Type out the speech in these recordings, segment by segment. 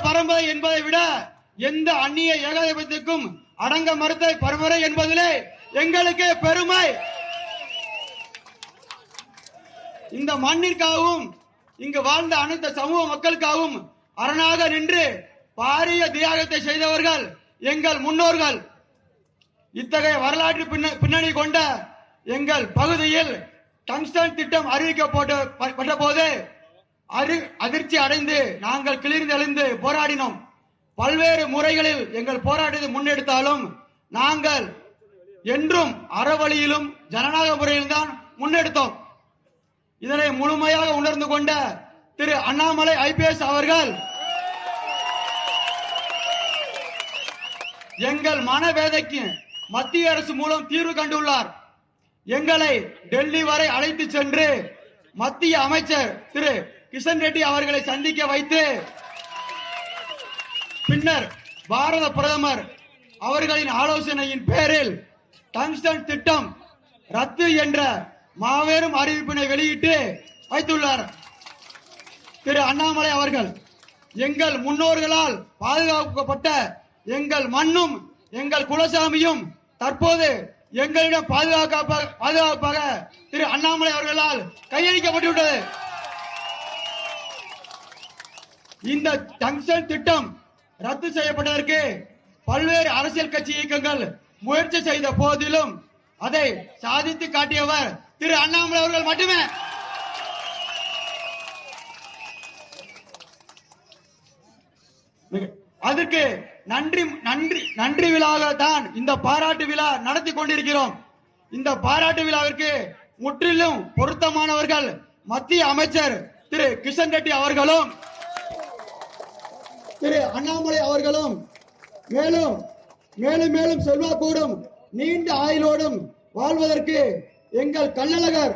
பரம்பரை என்பதை விட எந்த அந்நிய ஏகாதிபத்தியத்துக்கும் அடங்க மறுத்த பரம்பரை என்பதிலே எங்களுக்கு பெருமை. இந்த மண்ணிற்காகவும் இங்கு வாழ்ந்த அனைத்து சமூக மக்களுக்காகவும் அரணாக நின்று பாரிய தியாகத்தை செய்தவர்கள் எங்கள் முன்னோர்கள். இத்தகைய வரலாற்று பின்ன- பின்னணி கொண்ட எங்கள் பகுதியில் டங்ஸ்டன் திட்டம் அறிவிக்கப்பட்ட போது அரு- அதிர்ச்சி அடைந்து நாங்கள் கிளிர்ந்தெழுந்து போராடினோம். பல்வேறு முறைகளில் எங்கள் போராட்டத்தை முன்னெடுத்தாலும் நாங்கள் என்றும் அறவழியிலும் ஜனநாயக முறையில் தான் முன்னெடுத்தோம். இதனை முழுமையாக உணர்ந்து கொண்ட திரு அண்ணாமலை ஐபிஎஸ் அவர்கள் எங்கள் மனவேதைக்கு மத்திய அரசு மூலம் தீர்வு கண்டுள்ளார். எங்களை டெல்லி வரை அழைத்து சென்று மத்திய அமைச்சர் திரு கிஷன் ரெட்டி அவர்களை சந்திக்க வைத்து பின்னர் பாரத பிரதமர் அவர்களின் ஆலோசனையின் பேரில் டங்ஸ்டன் திட்டம் ரத்து என்ற மாபெரும் அறிவிப்பினை வெளியிட்டு வைத்துள்ளார். திரு அண்ணாமலை அவர்கள் எங்கள் முன்னோர்களால் பாதுகாக்கப்பட்ட எங்கள் மண்ணும் எங்கள் குலசாமியும் தற்போது எங்களிடம் பாதுகாப்பாக பாதுகாப்பாக திரு அண்ணாமலை அவர்களால் கையளிக்கப்பட்டுவிட்டது. இந்த ஜங்ஷன் திட்டம் ரத்து செய்யப்பட்டதற்கு பல்வேறு அரசியல் கட்சி இயக்கங்கள் முயற்சி செய்த போதிலும் அதை சாதித்து காட்டியவர் திரு அண்ணாமலை அவர்கள் மட்டுமே. அதற்கு நன்றி நன்றி நன்றி விழாக தான் இந்த பாராட்டு விழா நடத்தி கொண்டிருக்கிறோம். இந்த பாராட்டு விழாவிற்கு முற்றிலும் பொருத்தமானவர்கள் மத்திய அமைச்சர் திரு கிஷன் ரெட்டி அவர்களும் திரு அண்ணாமலை அவர்களும் மேலும் மேலும் மேலும் செல்வாக்கூடும் நீண்ட ஆயுளோடும் வாழ்வதற்கு எங்கள் கள்ளழகர்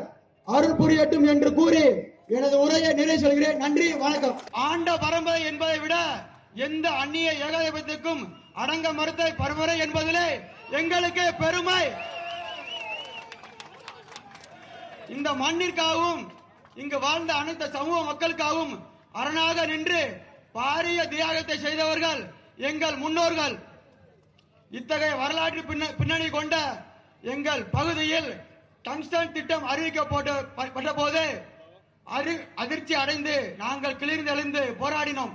அருள் புரியட்டும் என்று கூறி எனது உரையை நிறைவு சொல்கிறேன் நன்றி வணக்கம். ஆண்ட பரம்பரை என்பதை விட எந்த அந்நிய ஏகாதிபத்திற்கும் அடங்க மறுத்த பரம்பரை என்பதிலே எங்களுக்கு பெருமை. இந்த மண்ணிற்காகவும் இங்கு வாழ்ந்த அனைத்து சமூக மக்களுக்காகவும் அரணாக நின்று பாரிய தியாகத்தை செய்தவர்கள் எங்கள் முன்னோர்கள். இத்தகைய வரலாற்று பின்ன- பின்னணி கொண்ட எங்கள் பகுதியில் டங்ஸ்டன் திட்டம் அறிவிக்கப்பட்ட போது அதிர்ச்சி அடைந்து நாங்கள் கிளிர்ந்தெழுந்து போராடினோம்.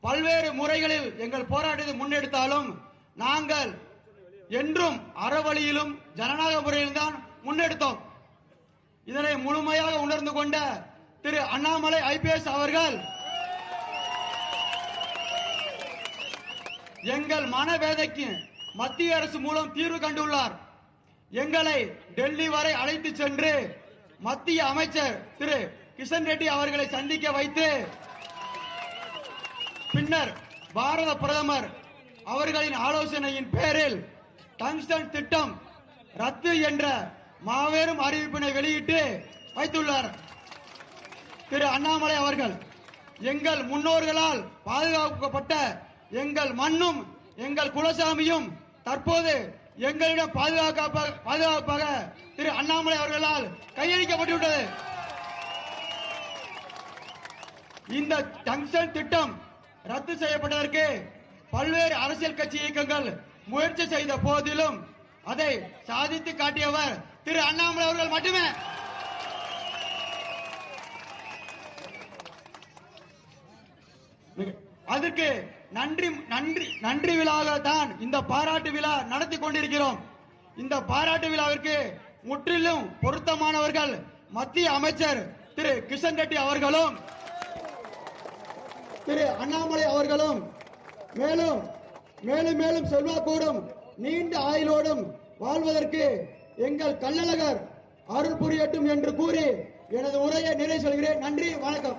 பல்வேறு முறைகளில் எங்கள் போராட்டத்தை முன்னெடுத்தாலும் நாங்கள் என்றும் அறவழியிலும் ஜனநாயக முறையில் தான் முன்னெடுத்தோம். இதனை முழுமையாக உணர்ந்து கொண்ட திரு அண்ணாமலை ஐபிஎஸ் அவர்கள் எங்கள் மனவேதைக்கு மத்திய அரசு மூலம் தீர்வு கண்டுள்ளார். எங்களை டெல்லி வரை அழைத்து சென்று மத்திய அமைச்சர் திரு கிஷன் ரெட்டி அவர்களை சந்திக்க வைத்து பின்னர் பாரத பிரதமர் அவர்களின் ஆலோசனையின் பேரில் டங்ஸ்டன் திட்டம் ரத்து என்ற மாபெரும் அறிவிப்பினை வெளியிட்டு வைத்துள்ளார். திரு அண்ணாமலை அவர்கள் எங்கள் முன்னோர்களால் பாதுகாக்கப்பட்ட எங்கள் மண்ணும் எங்கள் குலசாமியும் தற்போது எங்களிடம் பாதுகாப்பாக பாதுகாப்பாக திரு அண்ணாமலை அவர்களால் கையளிக்கப்பட்டுவிட்டது. இந்த ஜங்ஷன் திட்டம் ரத்து செய்யப்பட்டதற்கு பல்வேறு அரசியல் கட்சி இயக்கங்கள் முயற்சி செய்த போதிலும் அதை சாதித்து காட்டியவர் திரு அண்ணாமலை அவர்கள் மட்டுமே. அதற்கு நன்றி நன்றி நன்றி விழாக தான் இந்த பாராட்டு விழா நடத்தி கொண்டிருக்கிறோம். இந்த பாராட்டு விழாவிற்கு முற்றிலும் பொருத்தமானவர்கள் மத்திய அமைச்சர் திரு கிஷன் ரெட்டி அவர்களும் திரு அண்ணாமலை அவர்களும் மேலும் மேலும் மேலும் செல்வாக்கோடும் நீண்ட ஆயுளோடும் வாழ்வதற்கு எங்கள் கள்ளழகர் அருள் புரியட்டும் என்று கூறி எனது உரையை நிறைவு சொல்கிறேன் நன்றி வணக்கம்.